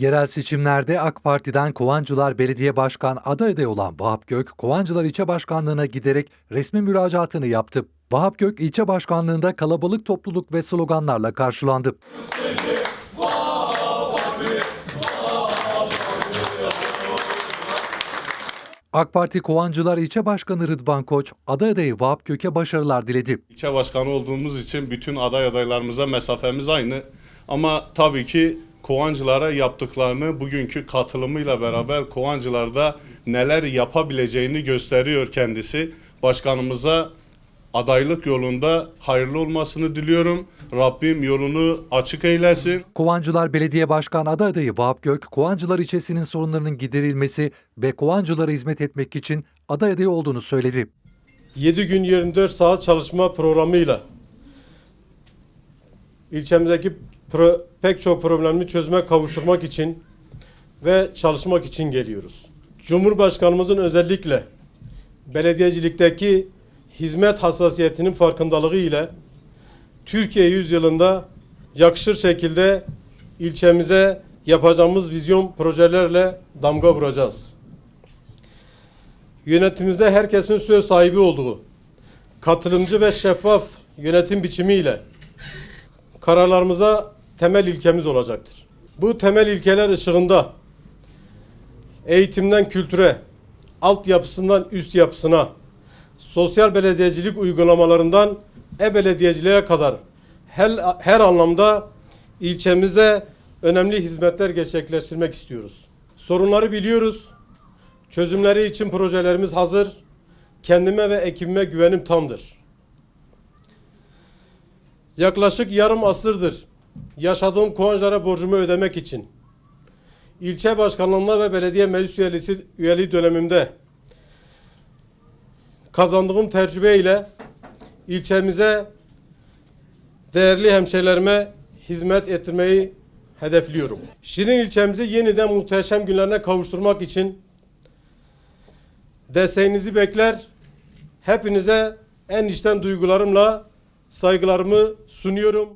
Yerel seçimlerde AK Parti'den Kovancılar Belediye Başkan aday adayı olan Vahap Gök, Kovancılar İlçe Başkanlığı'na giderek resmi müracaatını yaptı. Vahap Gök ilçe başkanlığında kalabalık topluluk ve sloganlarla karşılandı. AK Parti Kovancılar İlçe Başkanı Rıdvan Koç, aday adayı Vahap Gök'e başarılar diledi. İlçe başkanı olduğumuz için bütün aday adaylarımıza mesafemiz aynı. Ama tabii ki Kovancılara yaptıklarını bugünkü katılımıyla beraber Kovancılar'da neler yapabileceğini gösteriyor kendisi. Başkanımıza adaylık yolunda hayırlı olmasını diliyorum. Rabbim yolunu açık eylesin. Kovancılar Belediye Başkan aday adayı Vahap Gök, Kovancılar ilçesinin sorunlarının giderilmesi ve Kovancılara hizmet etmek için aday adayı olduğunu söyledi. 7 gün 24 saat çalışma programıyla ilçemizdeki pro- pek çok problemi çözüme kavuşturmak için ve çalışmak için geliyoruz. Cumhurbaşkanımızın özellikle belediyecilikteki hizmet hassasiyetinin farkındalığı ile Türkiye yüzyılında yakışır şekilde ilçemize yapacağımız vizyon projelerle damga vuracağız yönetimimizde herkesin söz sahibi olduğu, katılımcı ve şeffaf yönetim biçimiyle kararlarımıza temel ilkemiz olacaktır. Bu temel ilkeler ışığında eğitimden kültüre, altyapısından üst yapısına, sosyal belediyecilik uygulamalarından e-belediyeciliğe kadar her, her anlamda ilçemize önemli hizmetler gerçekleştirmek istiyoruz. Sorunları biliyoruz. Çözümleri için projelerimiz hazır. Kendime ve ekibime güvenim tamdır. Yaklaşık yarım asırdır yaşadığım Kovancılara borcumu ödemek için ilçe başkanlığında ve belediye meclis üyesi, üyeliği dönemimde kazandığım tecrübe ile ilçemize değerli hemşehrilerime hizmet ettirmeyi hedefliyorum. Şirin ilçemizi yeniden muhteşem günlerine kavuşturmak için desteğinizi bekler. Hepinize en içten duygularımla saygılarımı sunuyorum.